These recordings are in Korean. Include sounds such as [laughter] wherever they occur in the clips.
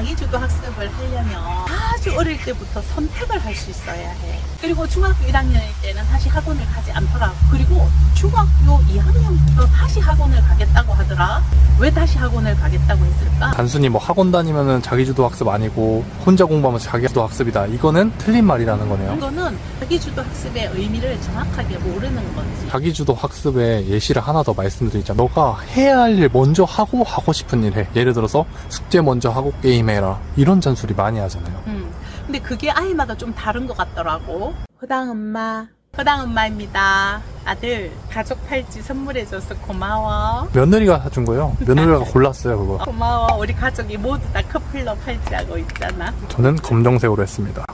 자기주도 학습을 하려면 아주 어릴 때부터 선택을 할 수 있어야 해. 그리고 중학교 1학년일 때는 다시 학원을 가지 않더라고. 그리고 중학교 2학년부터 다시 학원을 가겠다고 하더라. 왜 다시 학원을 가겠다고 했을까? 단순히 뭐 학원 다니면은 자기주도 학습 아니고 혼자 공부하면 자기주도 학습이다. 이거는 틀린 말이라는 거네요. 이거는 자기주도 학습의 의미를 정확하게 모르는 거지. 자기주도 학습의 예시를 하나 더 말씀드리자면 너가 해야 할 일 먼저 하고 하고 싶은 일 해. 예를 들어서 숙제 먼저 하고 게임해라. 이런 잔소리 많이 하잖아요. 음. 근데 그게 아이마다 좀 다른 것 같더라고. 허당 엄마. 허당 엄마입니다. 아들, 가족 팔찌 선물해줘서 고마워. 며느리가 사준 거예요. [laughs] 며느리가 골랐어요, 그거. 고마워. 우리 가족이 모두 다 커플로 팔찌하고 있잖아. 저는 검정색으로 했습니다.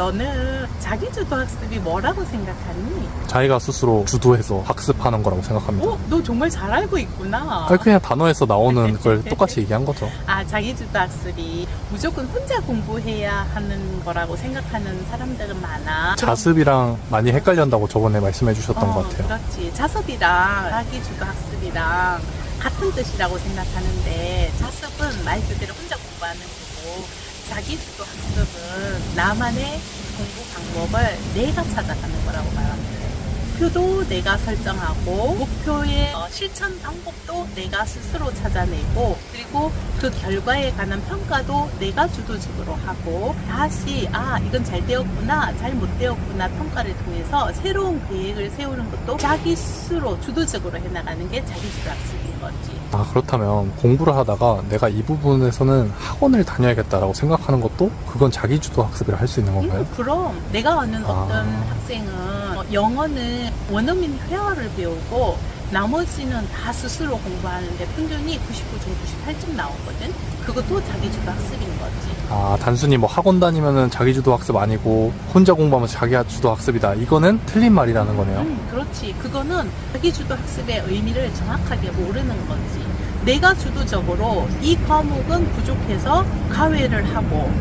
너는 자기주도 학습이 뭐라고 생각하니? 자기가 스스로 주도해서 학습하는 거라고 생각합니다. 어, 너 정말 잘 알고 있구나. 아니, 그냥 단어에서 나오는 걸 [laughs] 똑같이 얘기한 거죠. 아, 자기주도 학습이 무조건 혼자 공부해야 하는 거라고 생각하는 사람들은 많아. 자습이랑 많이 헷갈린다고 저번에 말씀해 주셨던 어, 것 같아요. 그렇지. 자습이랑 자기주도 학습이랑 같은 뜻이라고 생각하는데 자습은 말 그대로 혼자 공부하는 거고 자기주도 학습은 나만의 공부 방법을 내가 찾아가는 거라고 돼. 목표도 내가 설정하고 목표의 어, 실천 방법도 내가 스스로 찾아내고 그리고 그 결과에 관한 평가도 내가 주도적으로 하고 다시 아 이건 잘 되었구나 잘 못 되었구나 평가를 통해서 새로운 계획을 세우는 것도 자기 스스로 주도적으로 해나가는 게 자기 주도 학습인 거지. 아, 그렇다면 공부를 하다가 내가 이 부분에서는 학원을 다녀야겠다라고 생각하는 것도 그건 자기주도 학습이라 할 수 있는 건가요? 음, 그럼 내가 아는 아. 어떤 학생은 어, 영어는 원어민 회화를 배우고 나머지는 다 스스로 공부하는데 평균이 99점 98점 나오거든. 그것도 자기주도 학습인 거지. 아, 단순히 뭐 학원 다니면은 자기주도 학습 아니고 혼자 공부하면 자기주도 학습이다. 이거는 틀린 말이라는 거네요. 음, 그렇지. 그거는 자기주도 학습의 의미를 정확하게 모르는 거지. 내가 주도적으로 이 과목은 부족해서 가외를 하고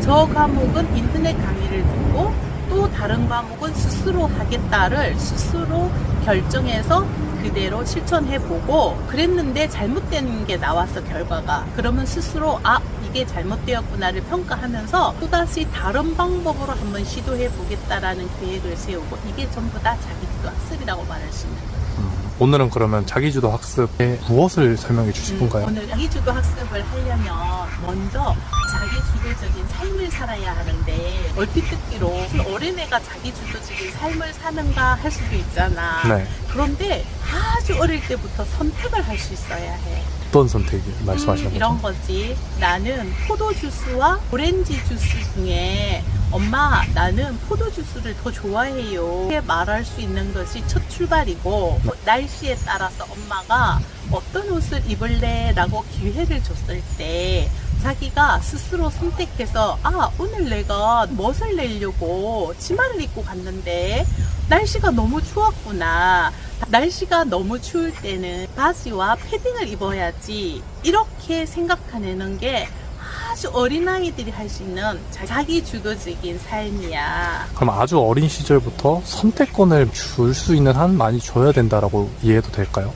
저 과목은 인터넷 강의를 듣고 또 다른 과목은 스스로 하겠다를 스스로 결정해서 그대로 실천해보고 그랬는데 잘못된 게 나왔어 결과가. 그러면 스스로 아 이게 잘못되었구나를 평가하면서 또다시 다른 방법으로 한번 시도해 보겠다라는 계획을 세우고 이게 전부 다 자기주도 학습이라고 말할 수 있는 오늘은 그러면 자기주도 학습에 무엇을 설명해 주실 음, 건가요? 오늘 자기주도 학습을 하려면 먼저 자기주도적인 삶을 살아야 하는데 얼핏 듣기로 무슨 어린애가 자기주도적인 삶을 사는가 할 수도 있잖아. 네. 그런데 아주 어릴 때부터 선택을 할 수 있어야 해. 어떤 선택이 말씀하시는 음, 거죠? 이런 거지. 나는 포도 주스와 오렌지 주스 중에 엄마 나는 포도 주스를 더 좋아해요. 이렇게 말할 수 있는 것이 첫 출발이고 날씨에 따라서 엄마가 어떤 옷을 입을래 라고 기회를 줬을 때 자기가 스스로 선택해서 아 오늘 내가 멋을 내려고 치마를 입고 갔는데 날씨가 너무 추웠구나. 날씨가 너무 추울 때는 바지와 패딩을 입어야지. 이렇게 생각해내는 게 아주 어린아이들이 할 수 있는 자기 주도적인 삶이야. 그럼 아주 어린 시절부터 선택권을 줄 수 있는 한 많이 줘야 된다라고 이해해도 될까요?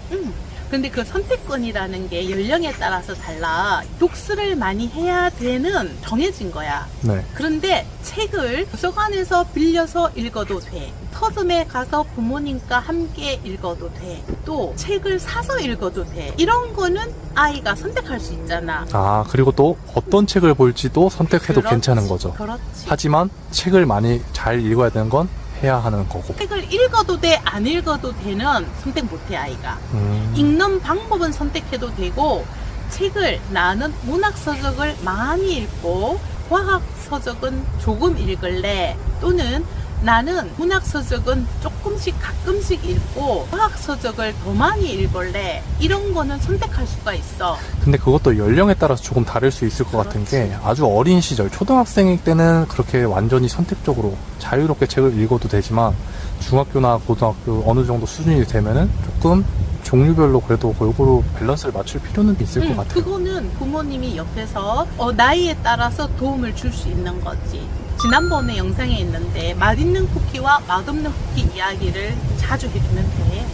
음. 근데 그 선택권이라는 게 연령에 따라서 달라. 독서를 많이 해야 되는 정해진 거야. 네. 그런데 책을 도서관에서 빌려서 읽어도 돼. 서점에 가서 부모님과 함께 읽어도 돼. 또 책을 사서 읽어도 돼. 이런 거는 아이가 선택할 수 있잖아. 아, 그리고 또 어떤 책을 볼지도 선택해도 그렇지, 괜찮은 거죠. 그렇지. 하지만 책을 많이 잘 읽어야 되는 건 해야 하는 거고. 책을 읽어도 돼, 안 읽어도 되는 선택 못해, 아이가. 음, 읽는 방법은 선택해도 되고, 책을 나는 문학 서적을 많이 읽고, 과학 서적은 조금 읽을래. 또는 나는 문학 서적은 조금씩 가끔씩 읽고, 과학 서적을 더 많이 읽을래. 이런 거는 선택할 수가 있어. 근데 그것도 연령에 따라서 조금 다를 수 있을 것 같은 게 아주 어린 시절, 초등학생일 때는 그렇게 완전히 선택적으로 자유롭게 책을 읽어도 되지만 중학교나 고등학교 어느 정도 수준이 되면은 조금 종류별로 그래도 골고루 밸런스를 맞출 필요는 있을 것 음, 같아요. 그거는 부모님이 옆에서 어, 나이에 따라서 도움을 줄 수 있는 거지. 지난번에 영상에 있는데 맛있는 쿠키와 맛없는 쿠키 이야기를 자주 해주면 돼.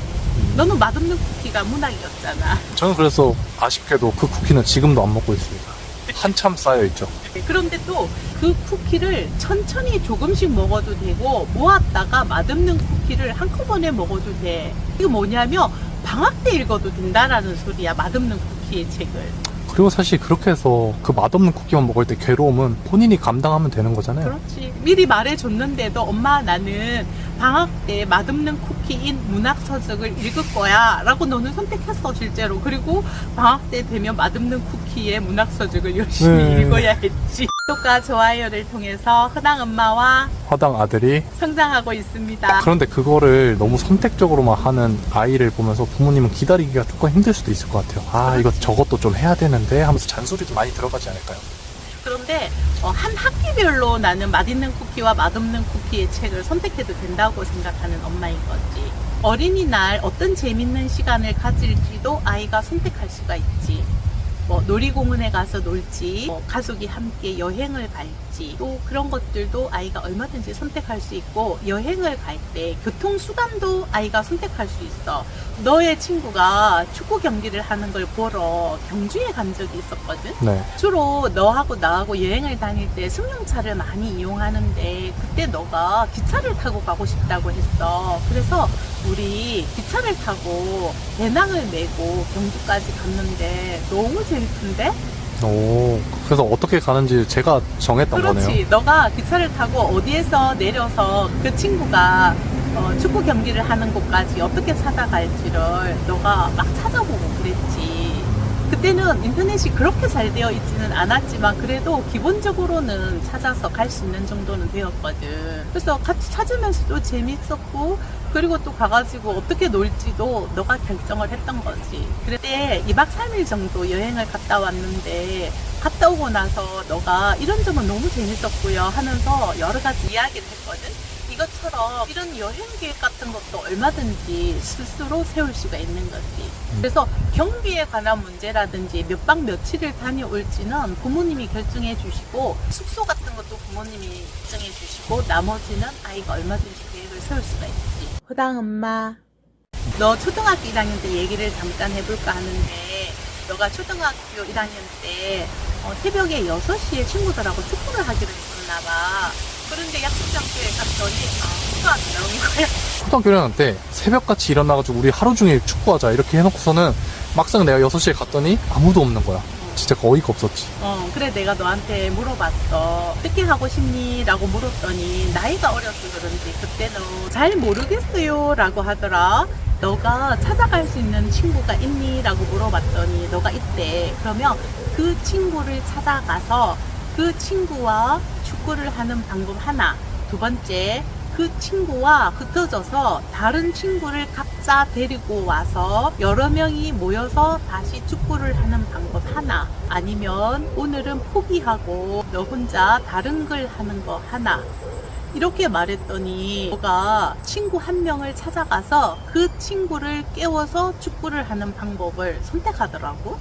너는 맛없는 쿠키가 문학이었잖아. 저는 그래서 아쉽게도 그 쿠키는 지금도 안 먹고 있습니다. 한참 쌓여 있죠. 그런데 또 그 쿠키를 천천히 조금씩 먹어도 되고 모았다가 맛없는 쿠키를 한꺼번에 먹어도 돼. 이거 뭐냐면 방학 때 읽어도 된다라는 소리야. 맛없는 쿠키의 책을. 그리고 사실 그렇게 해서 그 맛없는 쿠키만 먹을 때 괴로움은 본인이 감당하면 되는 거잖아요. 그렇지. 미리 말해줬는데도 엄마 나는 방학 때 맛없는 쿠키인 문학 서적을 읽을 거야 라고 너는 선택했어 실제로. 그리고 방학 때 되면 맛없는 쿠키의 문학 서적을 열심히 네. 읽어야 했지. 구독과 좋아요를 통해서 흔한 엄마와 화당 아들이 성장하고 있습니다. 그런데 그거를 너무 선택적으로만 하는 아이를 보면서 부모님은 기다리기가 조금 힘들 수도 있을 것 같아요. 아, 이거 저것도 좀 해야 되는데 하면서 잔소리도 많이 들어가지 않을까요? 그런데 어, 한 학기별로 나는 맛있는 쿠키와 맛없는 쿠키의 책을 선택해도 된다고 생각하는 엄마인 거지. 어린이날 어떤 재밌는 시간을 가질지도 아이가 선택할 수가 있지. 뭐 놀이공원에 가서 놀지, 뭐 가족이 함께 여행을 갈지, 또 그런 것들도 아이가 얼마든지 선택할 수 있고 여행을 갈 때 교통 수단도 아이가 선택할 수 있어. 너의 친구가 축구 경기를 하는 걸 보러 경주에 간 적이 있었거든. 네. 주로 너하고 나하고 여행을 다닐 때 승용차를 많이 이용하는데 그때 너가 기차를 타고 가고 싶다고 했어. 그래서 우리 기차를 타고 배낭을 메고 경주까지 갔는데 너무 재밌던데? 오, 그래서 어떻게 가는지 제가 정했던 그렇지. 거네요. 너가 기차를 타고 어디에서 내려서 그 친구가 어, 축구 경기를 하는 곳까지 어떻게 찾아갈지를 너가 막 찾아보고 그랬지. 그때는 인터넷이 그렇게 잘 되어 있지는 않았지만 그래도 기본적으로는 찾아서 갈 수 있는 정도는 되었거든. 그래서 같이 찾으면서도 재밌었고 그리고 또 가가지고 어떻게 놀지도 너가 결정을 했던 거지. 그때 2박 3일 정도 여행을 갔다 왔는데 갔다 오고 나서 너가 이런 점은 너무 재밌었고요 하면서 여러 가지 이야기를 했거든. 이것처럼 이런 여행 계획 같은 것도 얼마든지 스스로 세울 수가 있는 거지. 그래서 경비에 관한 문제라든지 몇 박 며칠을 다녀올지는 부모님이 결정해 주시고 숙소 같은 것도 부모님이 결정해 주시고 나머지는 아이가 얼마든지 계획을 세울 수가 있지. 허당 엄마, 너 초등학교 1학년 때 얘기를 잠깐 해볼까 하는데 너가 초등학교 1학년 때 어, 새벽에 6시에 친구들하고 축구를 하기로 했었나 봐. 그런데 약속장소에 갔더니 아무도 안 나온 거야. 초등학교 1학년 때 새벽같이 일어나가지고 우리 하루 종일 축구하자 이렇게 해놓고서는 막상 내가 6시에 갔더니 아무도 없는 거야. 진짜 어이가 없었지. 어, 그래 내가 너한테 물어봤어. 어떻게 하고 싶니? 라고 물었더니 나이가 어려서 그런지 그때는 잘 모르겠어요. 라고 하더라. 너가 찾아갈 수 있는 친구가 있니? 라고 물어봤더니 너가 있대. 그러면 그 친구를 찾아가서 그 친구와 축구를 하는 방법 하나. 두 번째, 그 친구와 흩어져서 다른 친구를 각자 데리고 와서 여러 명이 모여서 다시 축구를 하는 방법 하나 아니면 오늘은 포기하고 너 혼자 다른 걸 하는 거 하나 이렇게 말했더니 너가 친구 한 명을 찾아가서 그 친구를 깨워서 축구를 하는 방법을 선택하더라고.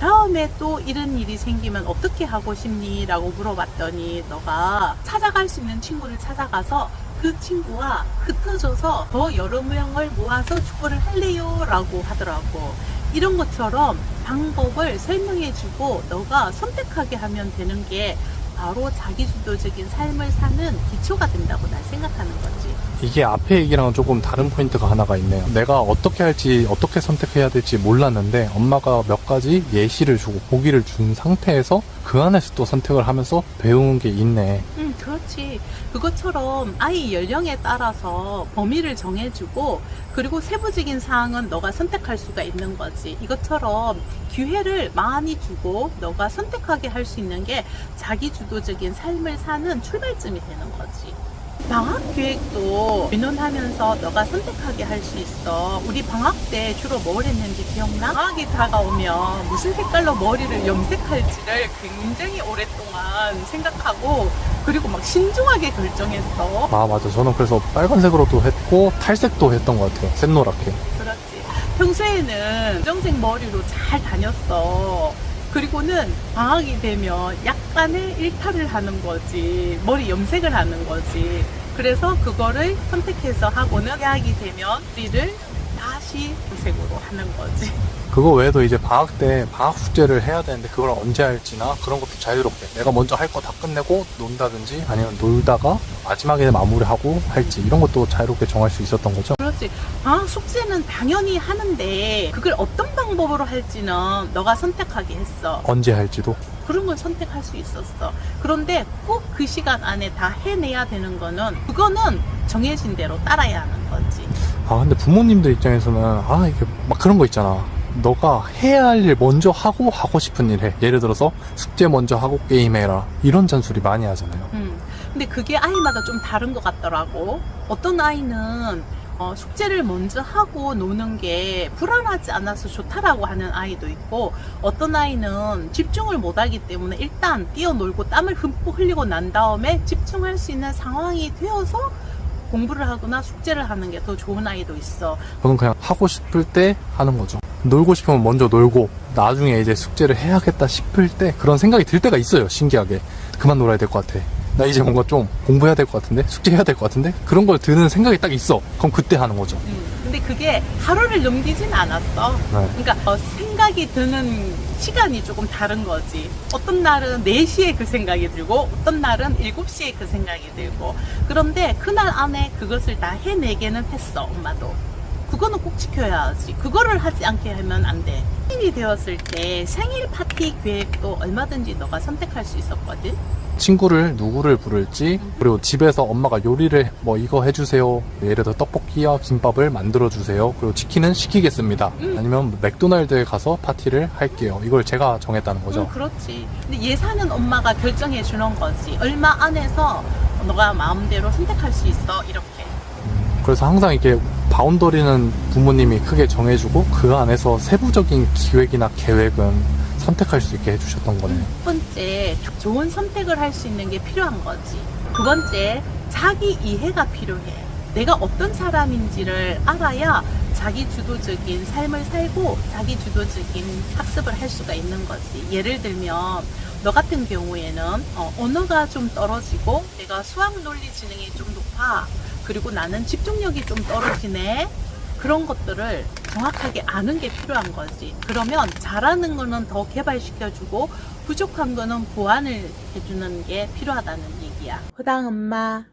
다음에 또 이런 일이 생기면 어떻게 하고 싶니? 라고 물어봤더니 너가 찾아갈 수 있는 친구를 찾아가서 그 친구와 흩어져서 더 여러 명을 모아서 축구를 할래요? 라고 하더라고. 이런 것처럼 방법을 설명해주고 너가 선택하게 하면 되는 게 바로 자기주도적인 삶을 사는 기초가 된다고 난 생각하는 거지. 이게 앞에 얘기랑은 조금 다른 포인트가 하나가 있네요. 내가 어떻게 할지, 어떻게 선택해야 될지 몰랐는데 엄마가 몇 가지 예시를 주고 보기를 준 상태에서 그 안에서 또 선택을 하면서 배우는 게 있네. 음, 그렇지. 그것처럼 아이 연령에 따라서 범위를 정해주고, 그리고 세부적인 사항은 너가 선택할 수가 있는 거지. 이것처럼 기회를 많이 주고, 너가 선택하게 할 수 있는 게 자기 주도적인 삶을 사는 출발점이 되는 거지. 방학 계획도 의논하면서 너가 선택하게 할 수 있어. 우리 방학 때 주로 뭘 했는지 기억나? 방학이 다가오면 무슨 색깔로 머리를 염색할지를 굉장히 오랫동안 생각하고 그리고 막 신중하게 결정했어. 아, 맞아. 저는 그래서 빨간색으로도 했고 탈색도 했던 것 같아요. 샛노랗게. 그렇지. 평소에는 정색 머리로 잘 다녔어. 그리고는 방학이 되면 약간의 일탈을 하는 거지. 머리 염색을 하는 거지. 그래서 그거를 선택해서 하고는 대학이 되면 머리를 다시 없이 고색으로 하는 거지. 그거 외에도 이제 방학 때 방학 숙제를 해야 되는데 그걸 언제 할지나 그런 것도 자유롭게 내가 먼저 할 거 다 끝내고 논다든지 아니면 놀다가 마지막에 마무리하고 할지 이런 것도 자유롭게 정할 수 있었던 거죠. 그렇지. 방학 숙제는 당연히 하는데 그걸 어떤 방법으로 할지는 너가 선택하게 했어. 언제 할지도. 그런 걸 선택할 수 있었어. 그런데 꼭 그 시간 안에 다 해내야 되는 거는 그거는 정해진 대로 따라야 하는 거지. 아 근데 부모님들 입장에서는 아 이게 막 그런 거 있잖아. 너가 해야 할 일 먼저 하고 하고 싶은 일 해. 예를 들어서 숙제 먼저 하고 게임해라. 이런 잔소리 많이 하잖아요. 음. 근데 그게 아이마다 좀 다른 것 같더라고. 어떤 아이는 어, 숙제를 먼저 하고 노는 게 불안하지 않아서 좋다라고 하는 아이도 있고 어떤 아이는 집중을 못하기 때문에 일단 뛰어놀고 땀을 흠뻑 흘리고 난 다음에 집중할 수 있는 상황이 되어서 공부를 하거나 숙제를 하는 게 더 좋은 아이도 있어. 저는 그냥 하고 싶을 때 하는 거죠. 놀고 싶으면 먼저 놀고 나중에 이제 숙제를 해야겠다 싶을 때 그런 생각이 들 때가 있어요. 신기하게 그만 놀아야 될 것 같아. 나 이제 뭔가 좀 공부해야 될 것 같은데 숙제해야 될 것 같은데 그런 걸 드는 생각이 딱 있어. 그럼 그때 하는 거죠. 음, 근데 그게 하루를 넘기진 않았어. 네. 그러니까 어, 생각이 드는 시간이 조금 다른 거지. 어떤 날은 4시에 그 생각이 들고 어떤 날은 7시에 그 생각이 들고 그런데 그날 안에 그것을 다 해내게는 했어 엄마도. 그거는 꼭 지켜야 하지. 그거를 하지 않게 하면 안 돼. 생일이 되었을 때 생일 파티 계획도 얼마든지 너가 선택할 수 있었거든. 친구를 누구를 부를지 그리고 집에서 엄마가 요리를 뭐 이거 해주세요 예를 들어 떡볶이와 김밥을 만들어 주세요 그리고 치킨은 시키겠습니다 음. 아니면 맥도날드에 가서 파티를 할게요 이걸 제가 정했다는 거죠 응, 그렇지. 근데 예산은 엄마가 결정해 주는 거지. 얼마 안에서 너가 마음대로 선택할 수 있어. 이렇게. 그래서 항상 이렇게 바운더리는 부모님이 크게 정해주고 그 안에서 세부적인 기획이나 계획은 선택할 수 있게 해주셨던 거네요 첫 번째, 조- 좋은 선택을 할 수 있는 게 필요한 거지. 두 번째, 자기 이해가 필요해. 내가 어떤 사람인지를 알아야 자기 주도적인 삶을 살고 자기 주도적인 학습을 할 수가 있는 거지. 예를 들면, 너 같은 경우에는 어, 언어가 좀 떨어지고 내가 수학 논리 지능이 좀 높아. 그리고 나는 집중력이 좀 떨어지네. 그런 것들을 정확하게 아는 게 필요한 거지. 그러면 잘하는 거는 더 개발시켜주고 부족한 거는 보완을 해주는 게 필요하다는 얘기야. 허당 엄마.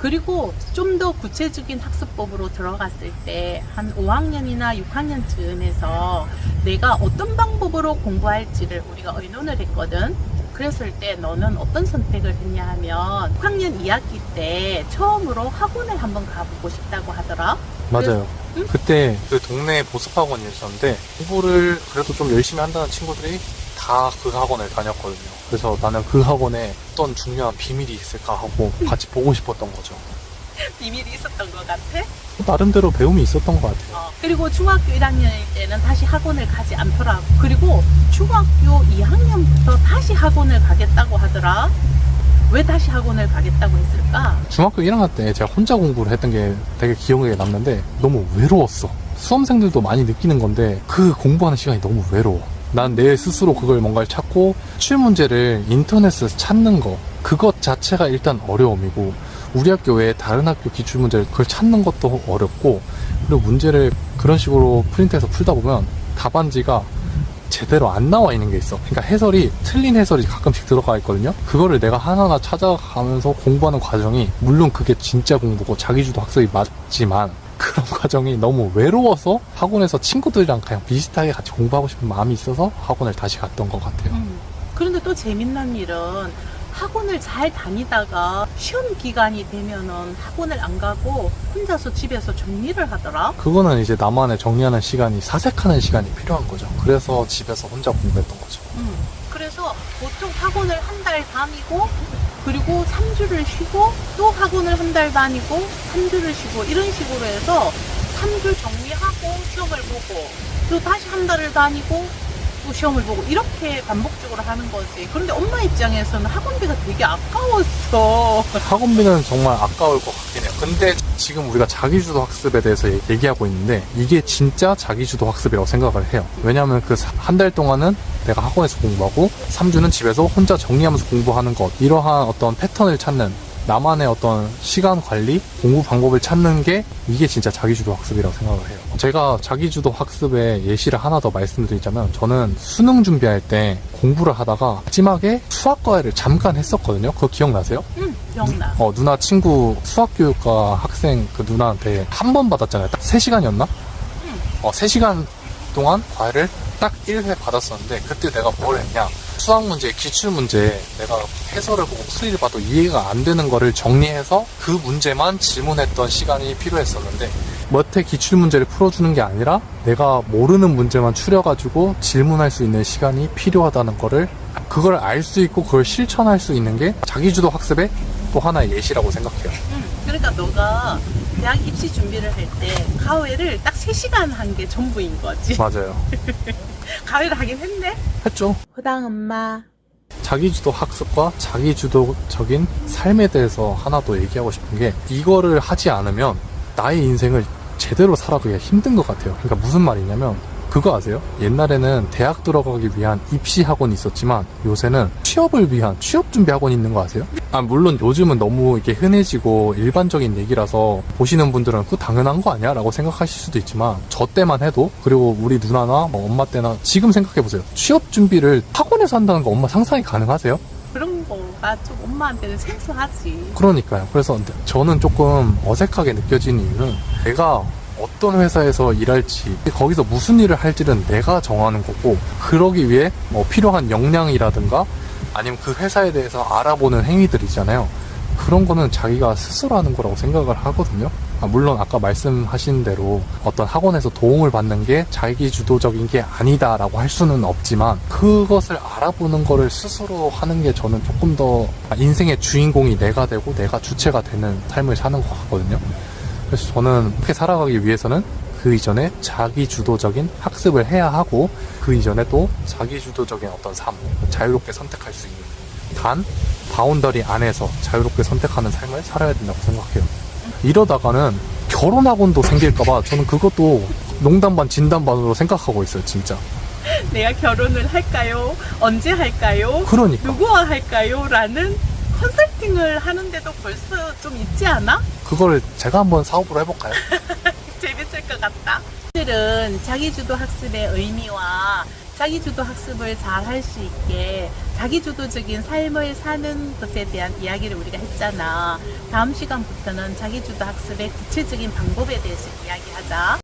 그리고 좀 더 구체적인 학습법으로 들어갔을 때 한 5학년이나 6학년 쯤에서 내가 어떤 방법으로 공부할지를 우리가 의논을 했거든. 그랬을 때 너는 어떤 선택을 했냐 하면 6학년 2학기 때 처음으로 학원을 한번 가보고 싶다고 하더라. 맞아요 응? 그때 그 동네 보습학원이 있었는데 공부를 그래도 좀 열심히 한다는 친구들이 다 그 학원을 다녔거든요 그래서 나는 그 학원에 어떤 중요한 비밀이 있을까 하고 같이 보고 싶었던 거죠 [laughs] 비밀이 있었던 것 같아. 나름대로 배움이 있었던 것 같아요 어, 그리고 중학교 1학년일 때는 다시 학원을 가지 않더라고. 그리고 중학교 2학년부터 다시 학원을 가겠다고 하더라. 왜 다시 학원을 가겠다고 했을까? 중학교 1학년 때 제가 혼자 공부를 했던 게 되게 기억에 남는데 너무 외로웠어. 수험생들도 많이 느끼는 건데 그 공부하는 시간이 너무 외로워. 난 내 스스로 그걸 뭔가를 찾고 출 문제를 인터넷에서 찾는 거 그것 자체가 일단 어려움이고 우리 학교 외에 다른 학교 기출 문제를 그걸 찾는 것도 어렵고 그리고 문제를 그런 식으로 프린트해서 풀다 보면 답안지가 제대로 안 나와 있는 게 있어. 그러니까 해설이 틀린 해설이 가끔씩 들어가 있거든요. 그거를 내가 하나하나 찾아가면서 공부하는 과정이 물론 그게 진짜 공부고 자기주도 학습이 맞지만 그런 [laughs] 과정이 너무 외로워서 학원에서 친구들이랑 그냥 비슷하게 같이 공부하고 싶은 마음이 있어서 학원을 다시 갔던 것 같아요. 음. 그런데 또 재밌는 일은 학원을 잘 다니다가 시험 기간이 되면은 학원을 안 가고 혼자서 집에서 정리를 하더라. 그거는 이제 나만의 정리하는 시간이 사색하는 시간이 필요한 거죠. 그래서 집에서 혼자 공부했던 거죠. 음. 그래서 보통 학원을 한 달 다니고 그리고 3주를 쉬고 또 학원을 한 달 다니고 3주를 쉬고 이런 식으로 해서 3주 정리하고 시험을 보고 또 다시 한 달을 다니고 또 시험을 보고 이렇게 반복적으로 하는 거지. 그런데 엄마 입장에서는 학원비가 되게 아까웠어. 학원비는 정말 아까울 것 같긴 해요. 근데 지금 우리가 자기주도 학습에 대해서 얘- 얘기하고 있는데 이게 진짜 자기주도 학습이라고 생각을 해요. 왜냐하면 그 한 달 동안은 내가 학원에서 공부하고 3주는 집에서 혼자 정리하면서 공부하는 것 이러한 어떤 패턴을 찾는 나만의 어떤 시간 관리, 공부 방법을 찾는 게 이게 진짜 자기주도 학습이라고 생각을 해요. 제가 자기주도 학습의 예시를 하나 더 말씀드리자면 저는 수능 준비할 때 공부를 하다가 마지막에 수학 과외를 잠깐 했었거든요. 그거 기억나세요? 응, 기억나. 어, 누나 친구 수학교육과 학생 그 누나한테 한 번 받았잖아요. 딱 3시간이었나? 응. 어, 3시간 동안 과외를 딱 1회 받았었는데 그때 내가 뭘 했냐. 수학 문제, 기출 문제 내가 해설을 보고 풀이를 봐도 이해가 안 되는 거를 정리해서 그 문제만 질문했던 시간이 필요했었는데 몇회 기출 문제를 풀어주는 게 아니라 내가 모르는 문제만 추려가지고 질문할 수 있는 시간이 필요하다는 거를 그걸 알 수 있고 그걸 실천할 수 있는 게 자기주도 학습의 또 하나의 예시라고 생각해요. 응, 그러니까 너가 대학 입시 준비를 할 때 가회를 딱 3시간 한 게 전부인 거지. 맞아요. [laughs] 가회를 하긴 했네? 했죠. 호당 엄마. 자기주도 학습과 자기주도적인 삶에 대해서 하나 더 얘기하고 싶은 게 이거를 하지 않으면 나의 인생을 제대로 살아가기가 힘든 것 같아요. 그러니까 무슨 말이냐면 그거 아세요? 옛날에는 대학 들어가기 위한 입시 학원이 있었지만 요새는 취업을 위한 취업 준비 학원이 있는 거 아세요? 아 물론 요즘은 너무 이게 흔해지고 일반적인 얘기라서 보시는 분들은 그 당연한 거 아니야? 라고 생각하실 수도 있지만 저 때만 해도 그리고 우리 누나나 뭐 엄마 때나 지금 생각해 보세요. 취업 준비를 학원에서 한다는 거 엄마 상상이 가능하세요? 그런 거가 좀 엄마한테는 생소하지. 그러니까요. 그래서 저는 조금 어색하게 느껴지는 이유는 내가 어떤 회사에서 일할지 거기서 무슨 일을 할지는 내가 정하는 거고 그러기 위해 뭐 필요한 역량이라든가 아니면 그 회사에 대해서 알아보는 행위들이잖아요. 그런 거는 자기가 스스로 하는 거라고 생각을 하거든요. 아, 물론 아까 말씀하신 대로 어떤 학원에서 도움을 받는 게 자기 주도적인 게 아니다라고 할 수는 없지만 그것을 알아보는 거를 스스로 하는 게 저는 조금 더 인생의 주인공이 내가 되고 내가 주체가 되는 삶을 사는 것 같거든요. 그래서 저는 그렇게 살아가기 위해서는 그 이전에 자기 주도적인 학습을 해야 하고 그 이전에 또 자기 주도적인 어떤 삶, 자유롭게 선택할 수 있는 단 바운더리 안에서 자유롭게 선택하는 삶을 살아야 된다고 생각해요. 이러다가는 결혼 학원도 생길까봐 저는 그것도 농담 반 진담 반으로 생각하고 있어요, 진짜. [laughs] 내가 결혼을 할까요? 언제 할까요? 그러니까 누구와 할까요? 라는 컨설팅을 하는데도 벌써 좀 있지 않아? 그걸 제가 한번 사업으로 해볼까요? [laughs] 재밌을 것 같다. 오늘은 자기주도 학습의 의미와 자기주도 학습을 잘 할 수 있게 자기주도적인 삶을 사는 것에 대한 이야기를 우리가 했잖아. 다음 시간부터는 자기주도 학습의 구체적인 방법에 대해서 이야기하자.